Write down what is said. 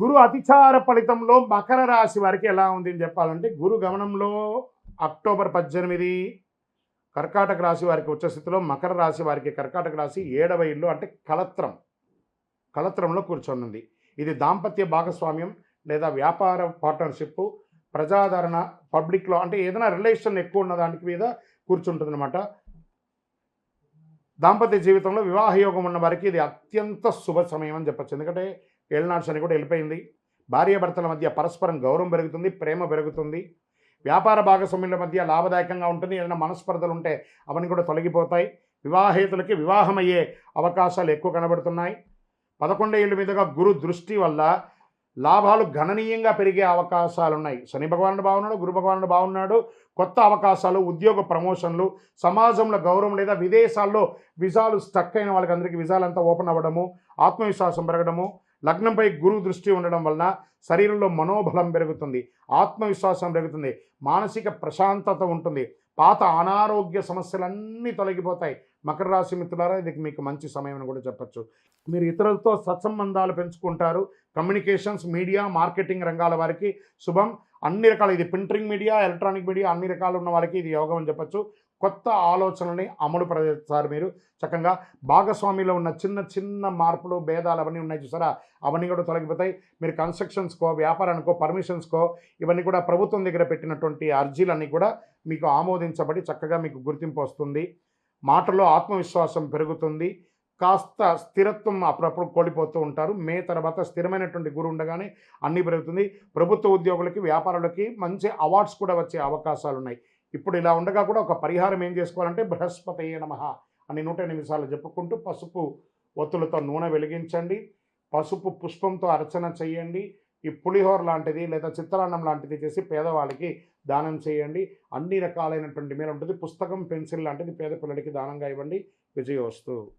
గురు అతిచార ఫలితంలో మకర రాశి వారికి ఎలా ఉంది అని చెప్పాలంటే గురు గమనంలో అక్టోబర్ పద్దెనిమిది కర్కాటక రాశి వారికి వచ్చే స్థితిలో మకర రాశి వారికి కర్కాటక రాశి ఏడవ ఇల్లు అంటే కలత్రం కలత్రంలో కూర్చొనుంది. ఇది దాంపత్య భాగస్వామ్యం లేదా వ్యాపార పార్ట్నర్షిప్ ప్రజాదరణ పబ్లిక్లో అంటే ఏదైనా రిలేషన్ ఎక్కువ ఉన్న దానికి మీద కూర్చుంటుందన్నమాట. దాంపత్య జీవితంలో వివాహ యోగం ఉన్న వారికి ఇది అత్యంత శుభ సమయం అని చెప్పచ్చు. ఎందుకంటే ఏళ్ళనాడు శని కూడా వెళ్ళిపోయింది. భార్యాభర్తల మధ్య పరస్పరం గౌరవం పెరుగుతుంది ప్రేమ పెరుగుతుంది. వ్యాపార భాగస్వామ్యుల మధ్య లాభదాయకంగా ఉంటుంది. ఏదైనా మనస్పర్ధలు ఉంటే అవన్నీ కూడా తొలగిపోతాయి. వివాహేతులకి వివాహం అయ్యే అవకాశాలు ఎక్కువ కనబడుతున్నాయి. పదకొండు ఏళ్ళ మీదుగా గురు దృష్టి వల్ల లాభాలు గణనీయంగా పెరిగే అవకాశాలు ఉన్నాయి శని భగవానుడు బాగున్నాడు గురు భగవానుడు బాగున్నాడు. కొత్త అవకాశాలు ఉద్యోగ ప్రమోషన్లు సమాజంలో గౌరవం లేదా విదేశాల్లో విజాలు స్టక్ అయిన వాళ్ళకి అందరికీ విజాలంతా ఓపెన్ అవ్వడము ఆత్మవిశ్వాసం పెరగడము లగ్నంపై గురువు దృష్టి ఉండడం వలన శరీరంలో మనోబలం పెరుగుతుంది ఆత్మవిశ్వాసం పెరుగుతుంది మానసిక ప్రశాంతత ఉంటుంది పాత అనారోగ్య సమస్యలన్నీ తొలగిపోతాయి. మకర రాశి మిత్రులారా ఇది మీకు మంచి సమయం అని కూడా చెప్పచ్చు. మీరు ఇతరులతో సత్సంబంధాలు పెంచుకుంటారు. కమ్యూనికేషన్స్ మీడియా మార్కెటింగ్ రంగాల వారికి శుభం. అన్ని రకాల ఇది ప్రింటింగ్ మీడియా ఎలక్ట్రానిక్ మీడియా అన్ని రకాలు ఉన్న వారికి ఇది యోగం అని చెప్పచ్చు. కొత్త ఆలోచనని అమలు పరుస్తారు మీరు. చక్కగా భాగస్వామిలో ఉన్న చిన్న చిన్న మార్పులు భేదాలు అవన్నీ ఉన్నాయి చూసారా? అవన్నీ కూడా తొలగిపోతాయి. మీరు కన్స్ట్రక్షన్స్కో వ్యాపారానికో పర్మిషన్స్కో ఇవన్నీ కూడా ప్రభుత్వం దగ్గర పెట్టినటువంటి అర్జీలన్నీ కూడా మీకు ఆమోదించబడి చక్కగా మీకు గుర్తింపు వస్తుంది. మాటలో ఆత్మవిశ్వాసం పెరుగుతుంది. కాస్త స్థిరత్వం అప్పుడప్పుడు కోల్పోతూ ఉంటారు. మే తర్వాత స్థిరమైనటువంటి గురు ఉండగానే అన్నీ పెరుగుతుంది. ప్రభుత్వ ఉద్యోగులకి వ్యాపారులకి మంచి అవార్డ్స్ కూడా వచ్చే అవకాశాలు ఉన్నాయి. ఇప్పుడు ఇలా ఉండగా కూడా ఒక పరిహారం ఏం చేసుకోవాలంటే బృహస్పతి నమ అని నూట ఎనిమిది సార్లు చెప్పుకుంటూ పసుపు ఒత్తులతో నూనె వెలిగించండి. పసుపు పుష్పంతో అర్చన చేయండి. ఈ పులిహోర లాంటిది లేదా చిత్రాన్నం లాంటిది చేసి పేదవాళ్ళకి దానం చేయండి. అన్ని రకాలైనటువంటి మేలు ఉంటుంది. పుస్తకం పెన్సిల్ లాంటిది పేద పిల్లలకి దానంగా ఇవ్వండి. విజయోస్తు